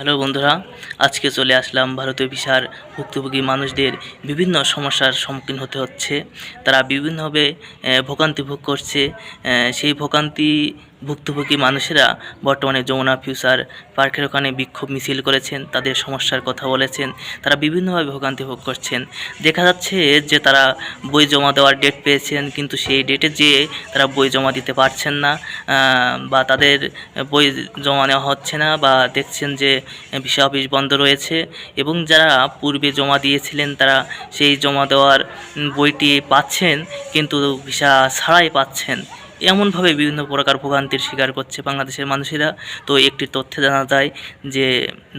Hello বন্ধুরা, আজকে চলে আসলাম ভারতীয় ভিসার ভুক্তভোগী মানুষদের বিভিন্ন সমস্যার সম্মুখীন হতে হচ্ছে। তারা বিভিন্নভাবে ভোগান্তি ভোগ করছে। সেই ভোগান্তি ভুক্তভোগী মানুষেরা বর্তমানে যমুনা ফিউচার পার্কের ওখানে বিক্ষোভ মিছিল করেছেন, তাদের সমস্যার কথা বলেছেন, তারা বিভিন্নভাবে ভোগান্তি ভোগ করছেন। দেখা যাচ্ছে যে তারা বই জমা দেওয়ার ডেট পেয়েছেন, কিন্তু সেই ডেটে যেয়ে তারা বই জমা দিতে পারছেন না বা তাদের বই জমা নেওয়া হচ্ছে না, বা দেখছেন যে ভিসা অফিস বন্ধ রয়েছে, এবং যারা পূর্বে জমা দিয়েছিলেন তারা সেই জমা দেওয়ার বইটি পাচ্ছেন, কিন্তু ভিসা ছাড়াই পাচ্ছেন। এমনভাবে বিভিন্ন প্রকার ভোগান্তির শিকার করছে বাংলাদেশের মানুষেরা। তো একটি তথ্য জানা যায় যে,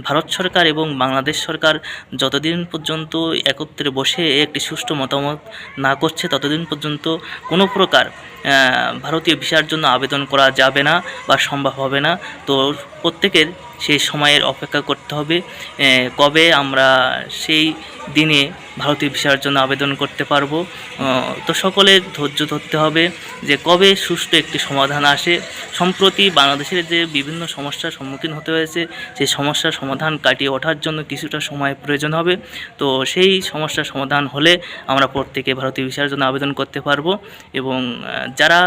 ভারত সরকার এবং বাংলাদেশ সরকার যতদিন পর্যন্ত একত্রে বসে একটি সুষ্ঠু মতামত না করছে, ততদিন পর্যন্ত কোনো প্রকার ভারতীয় ভিসার জন্য আবেদন করা যাবে না বা সম্ভব হবে না। তো প্রত্যেকের সেই সময়ের অপেক্ষা করতে হবে কবে আমরা সেই দিনে ভারতীয় ভিসার জন্য আবেদন করতে পারব। তো সকলে ধৈর্য ধরতে হবে যে কবে সুষ্ঠু একটি সমাধান আসে। সম্প্রতি বাংলাদেশের যে বিভিন্ন সমস্যার সম্মুখীন হতে হয়েছে, সেই সমস্যার সমাধান কাটিয়ে ওঠার জন্য কিছুটা সময় প্রয়োজন হবে। তো সেই সমস্যার সমাধান হলে আমরা প্রত্যেকে ভারতীয় ভিসার জন্য আবেদন করতে পারব এবং যারা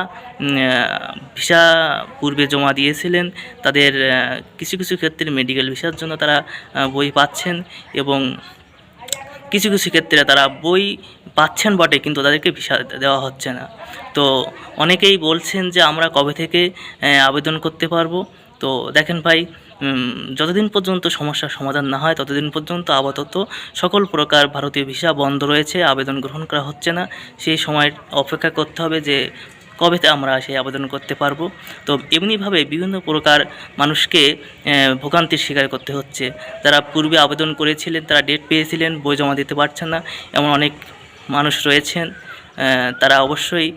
ভিসা পূর্বে জমা দিয়েছিলেন, তাদের কিছু কিছু ক্ষেত্রে মেডিকেল ভিসার জন্য তারা বই পাচ্ছেন এবং কিছু কিছু ক্ষেত্রে তারা বই পাচ্ছেন বটে, কিন্তু তাদেরকে ভিসা দেওয়া হচ্ছে না। তো অনেকেই বলছেন যে আমরা কবে থেকে আবেদন করতে পারব। তো দেখেন ভাই যতদিন পর্যন্ত সমস্যার সমাধান না হয়, ততদিন পর্যন্ত আপাতত সকল প্রকার ভারতীয় ভিসা বন্ধ রয়েছে, আবেদন গ্রহণ করা হচ্ছে না। সেই সময় অপেক্ষা করতে হবে যে কবেতে আমরা সেই আবেদন করতে পারব? তো এমনিভাবে বিভিন্ন প্রকার মানুষকে ভোগান্তির শিকার করতে হচ্ছে। যারা পূর্বে আবেদন করেছিলেন, তারা ডেট পেয়েছিলেন, বই জমা দিতে পারছেন না। এমন অনেক মানুষ রয়েছেন তারা অবশ্যই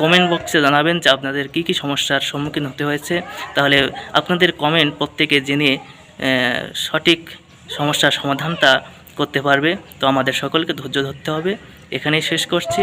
কমেন্ট বক্সে জানাবেন যে আপনাদের কী কী সমস্যার সম্মুখীন হতে হয়েছে। তাহলে আপনাদের কমেন্ট প্রত্যেকে জেনে সঠিক সমস্যার সমাধানটা করতে পারবে। তো আমাদের সকলকে ধৈর্য ধরতে হবে। এখানেই শেষ করছি।